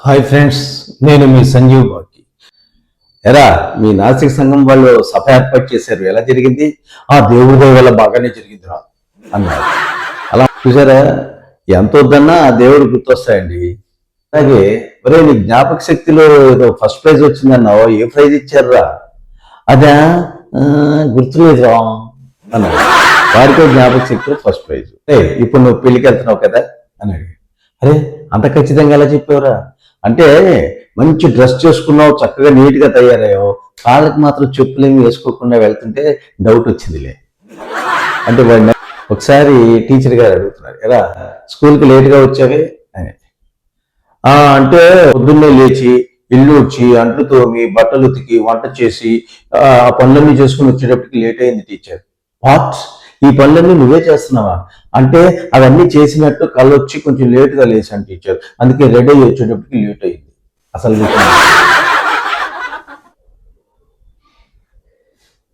Hi friends నేను మీ సంజీవ్ బాకి ఎరా మీ నాసిక సంఘం వాళ్ళు సభ ఏర్పాటు చేశారు. ఎలా జరిగింది? ఆ దేవుడి వల్ల బాగానే జరిగిందిరా అన్నారు. అలా చూసారా? ఎంత వద్దన్నా ఆ దేవుడు గుర్తొస్తాయండి. అలాగే ఒరే నీ జ్ఞాపక శక్తిలో ఏదో ఫస్ట్ ప్రైజ్ వచ్చిందన్నావు? ఏ ప్రైజ్ ఇచ్చారురా? అదా? గుర్తులేదు గుర్తులేదురా అన్నాడు. వారికి జ్ఞాపక శక్తిలో ఫస్ట్ ప్రైజ్. ఏ ఇప్పుడు నువ్వు పెళ్ళికి వెళ్తున్నావు కదా అన్నాడు అరే అంత ఖచ్చితంగా ఎలా చెప్పావురా? అంటే మంచి డ్రెస్ చేసుకున్నావు చక్కగా నీట్గా తయారయ్యావు. కాళ్ళకి మాత్రం చెప్పులేమి వేసుకోకుండా వెళ్తుంటే డౌట్ వచ్చిందిలే. అంటే వాడిని ఒకసారి టీచర్ గారు అడుగుతున్నారు ఎలా స్కూల్కి లేట్గా వచ్చావే? అని. "ఆ, అంటే పొద్దున్నే లేచి ఇల్లు వచ్చి అంట్లు తోమి బట్టలు ఉతికి వంట చేసి ఆ ఆ పనులన్నీ చేసుకుని వచ్చేటప్పటికి లేట్ అయింది టీచర్. వాట్? ఈ పనులన్నీ నువ్వే చేస్తున్నావా? అంటే అవన్నీ చేసినట్టు కళ్ళు వచ్చి కొంచెం లేటుగా లేచాను టీచర్. అందుకే రెడీ అయ్యి వచ్చేటప్పటికి లేట్ అయింది. అసలు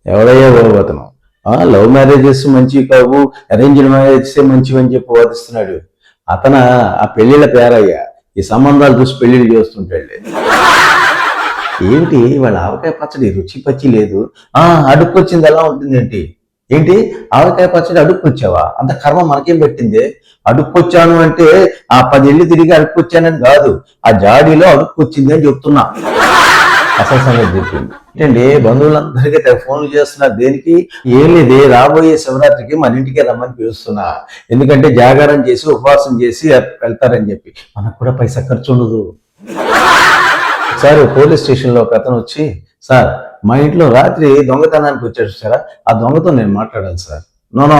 ఎవడయ్యా బాబు అతను? ఆ లవ్ మ్యారేజెస్ మంచివి కావు అరేంజ్డ్ మ్యారేజెస్ మంచివి అని చెప్పి వాదిస్తున్నాడు. అతన? ఆ పెళ్ళిళ్ళ పేరయ్యా. ఈ సంబంధాలు చూసి పెళ్ళిళ్ళు చేస్తుంటాడు ఏంటి? వాళ్ళ ఆవకాయ పచ్చడి రుచి పచ్చి లేదు. ఆ అడుక్కొచ్చింది ఎలా ఉంటుంది ఏంటి? ఆవకాయ పచ్చడి అడుక్కొచ్చావా? అంత కర్మ మనకేం పెట్టింది? అడుక్కొచ్చాను అంటే ఆ పది ఇళ్ళు తిరిగి అడుక్కొచ్చానని కాదు. ఆ జాడీలో అడుక్కొచ్చింది అని చెప్తున్నా. అసలు సంగతి చెప్పింది. ఏంటండి? బంధువులందరికీ ఫోన్లు చేస్తున్నా. దేనికి? ఏం లేదే రాబోయే శివరాత్రికి మన ఇంటికి రమ్మని పిలుస్తున్నా. ఎందుకంటే జాగారం చేసి ఉపవాసం చేసి వెళ్తారని చెప్పి. మనకు కూడా పైసా ఖర్చు ఉండదు. ఒకసారి పోలీస్ స్టేషన్లో ఒక అతను వచ్చి సార్ మా ఇంట్లో రాత్రి దొంగతనానికి వచ్చాడు సార్. ఆ దొంగతో నేను మాట్లాడాలి సార్. నోనో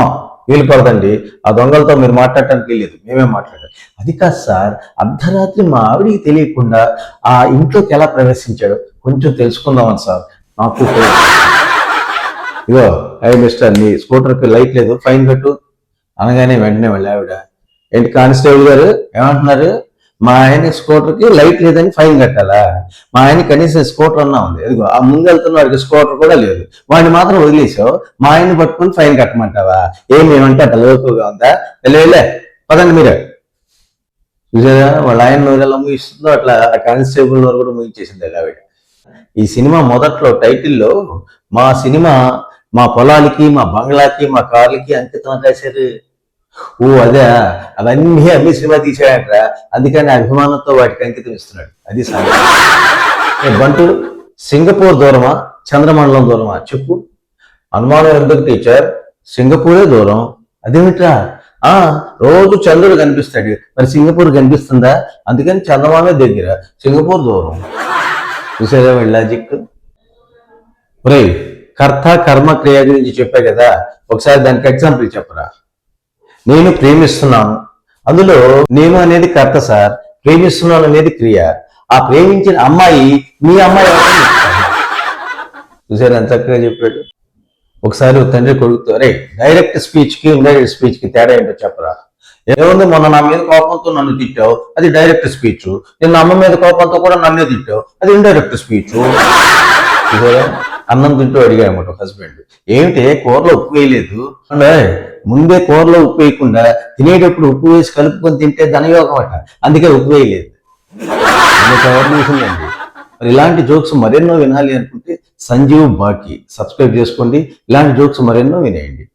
వీలు పడదండి. ఆ దొంగలతో మీరు మాట్లాడటానికి లేదు మేమే మాట్లాడాలి. అది కాదు సార్ అర్ధరాత్రి మా ఆవిడికి తెలియకుండా ఆ ఇంట్లోకి ఎలా ప్రవేశించాడు కొంచెం తెలుసుకుందామని సార్. నాకు ఇగో అయ్యి మిస్టర్ నీ స్కూటర్కి లైట్ లేదు ఫైన్ కట్టు అనగానే వెంటనే వెళ్ళి ఆవిడ ఏంటి కానిస్టేబుల్ గారు ఏమంటున్నారు? మా ఆయన స్కూటర్కి లైట్ లేదని ఫైన్ కట్టాలా? మా ఆయన కనీసం స్కూటర్ అన్నా ఉంది. ఎదుగో ఆ ముందు వెళ్తున్న వాడికి స్కూటర్ కూడా లేదు. వాడిని మాత్రం వదిలేసావు. మా ఆయన పట్టుకుని ఫైన్ కట్టమంటావా? ఏం ఏమంటే అంత లోకుగా ఉందా? వెళ్ళే పదండి మీరే. చూసారా? వాళ్ళ ఆయన నోరు ఎలా ముగిస్తుందో అట్లా ఆ కానిస్టేబుల్ నోరు కూడా ముగించేసింది ఆవిడ ఈ సినిమా మొదట్లో టైటిల్లో మా సినిమా మా పొలాలకి మా బంగ్లాకి మా కార్లకి అంకితం రాశారు. ఓ అదే. అవన్నీ అమ్మి సినిమా తీసాడంట అందుకని అభిమానంతో వాటికి అంకితం ఇస్తున్నాడు. అది సంగతి బంటు సింగపూర్ దూరమా? చంద్రమండలం దూరమా? చెప్పు. అనుమానం ఎందుకు టీచర్ సింగపూరే దూరం. అదేమిట్రా? ఆ రోజు చంద్రుడు కనిపిస్తాడు. మరి సింగపూర్ కనిపిస్తుందా? అందుకని చందమామే దగ్గర. సింగపూర్ దూరం. చూసారా వీళ్ళ లాజిక్ ఒరే కర్త కర్మ క్రియ గురించి చెప్పా కదా. ఒకసారి దానికి ఎగ్జాంపుల్ చెప్పరా? నేను ప్రేమిస్తున్నాను. అందులో నేను అనేది కర్త సార్ ప్రేమిస్తున్నాను అనేది క్రియ. ఆ ప్రేమించిన అమ్మాయి మీ అమ్మాయి చూసారు ఎంత చక్కగా చెప్పాడు? ఒకసారి తండ్రి కొడుకుతో రే డైరెక్ట్ స్పీచ్కి ఇండైరెక్ట్ స్పీచ్కి తేడా ఏంటో చెప్పరా? ఏముంది మొన్న నా మీద కోపంతో నన్ను తిట్టావు? అది డైరెక్ట్ స్పీచ్. నిన్న అమ్మ మీద కోపంతో కూడా నన్నే తిట్టావు? అది ఇండైరెక్ట్ స్పీచ్. అన్నం తింటూ అడిగామట హస్బెండ్. ఏమిటి కూరలో ఉప్పు వేయలేదు? అంటే ముందే కూరలో ఉప్పు వేయకుండా తినేటప్పుడు ఉప్పు వేసి కలుపుకొని తింటే ధనయోగం అట. అందుకే ఉప్పు వేయలేదు. మరి ఇలాంటి జోక్స్ మరెన్నో వినాలి అనుకుంటే సంజీవ్ బాకీ సబ్స్క్రైబ్ చేసుకోండి. ఇలాంటి జోక్స్ మరెన్నో వినేయండి.